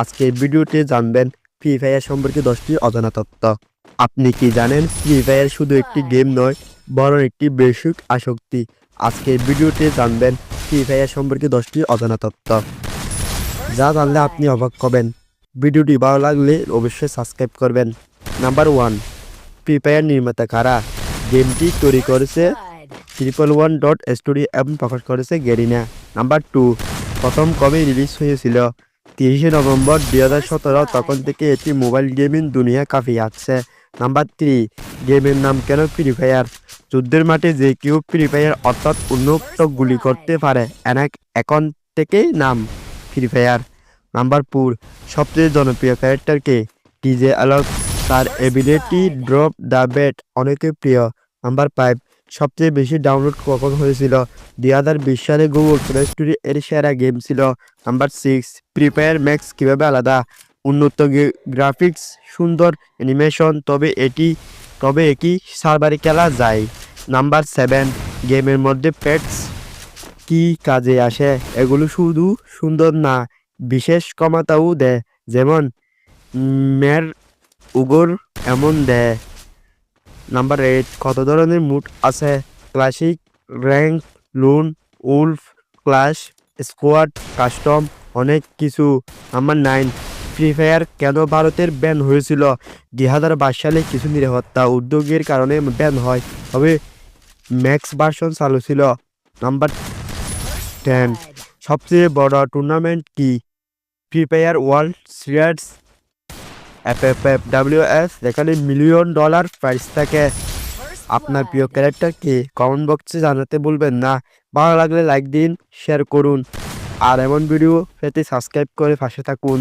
আজকের ভিডিওতে জানবেন ফ্রি ফায়ার সম্পর্কে দশটি অজানা তথ্য। আপনি কি জানেন ফ্রি ফায়ার শুধু একটি গেম নয় বরং একটি বেসিক আসক্তি? আজকের ভিডিওতে জানবেন ফ্রি ফায়ার সম্পর্কে দশটি অজানা তথ্য। যা জানলে আপনি অবাক হবেন। ভিডিওটি ভালো লাগলে অবশ্যই সাবস্ক্রাইব করবেন। নাম্বার ওয়ান ফ্রি ফায়ার নির্মাতা কারা? গেমটি তৈরি করেছে ট্রিপল ওয়ান ডট স্টোরি এবং প্রকাশ করেছে গেরিনা। নাম্বার টু প্রথম কবে রিলিজ হয়েছিল? তিরিশে নভেম্বর দুই হাজার সতেরো তখন থেকে এটি মোবাইল গেমিং দুনিয়া কাঁপিয়ে আসছে নাম্বার থ্রি, গেমের নাম কেন ফ্রি ফায়ার যুদ্ধের মাঠে যে কেউ ফ্রি ফায়ার অর্থাৎ উন্নত গুলি করতে পারে এনাক এখন থেকেই নাম ফ্রি ফায়ার নাম্বার ফোর, সবচেয়ে জনপ্রিয় ক্যারেক্টারকে ডিজে আলোক তার এবিলিটি ড্রপ দ্য বেট অনেকে প্রিয়। নাম্বার ফাইভ সবচেয়ে বেশি ডাউনলোড কখন হয়েছিল? দুই হাজার বিশ সালে গুগল প্লে স্টোরি এর সেরা গেম ছিল number six free fire max কীভাবে আলাদা? উন্নত গ্রাফিক্স সুন্দর অ্যানিমেশন তবে এটি, তবে একই সার্ভারে খেলা যায়। নাম্বার সেভেন গেমের মধ্যে প্যাটস কি কাজে আসে? এগুলো শুধু সুন্দর না, বিশেষ ক্ষমতাও দেয়। যেমন মের উগর এমন দেয়। নাম্বার এইট কত ধরনের মুড আছে? Classic rank lone wolf class squad custom অনেক কিছু। নাম্বার নাইন ফ্রি ফায়ার কেন ভারতের ব্যান হয়েছিল? দুই হাজার বাইশ সালে কিছু নিরাপত্তা উদ্যোগের কারণে ব্যান হয়, তবে ম্যাক্স ভার্সন চালু ছিল। নাম্বার টেন সবচেয়ে বড় টুর্নামেন্ট কি? Free fire world series F S যেখানে মিলিয়ন ডলার প্রাইস থাকে। আপনার প্রিয় ক্যারেক্টারকে কমেন্ট বক্সে জানাতে বলবেন না। ভালো লাগলে লাইক দিন শেয়ার করুন। আর এমন ভিডিও পেতে সাবস্ক্রাইব করে পাশে থাকুন।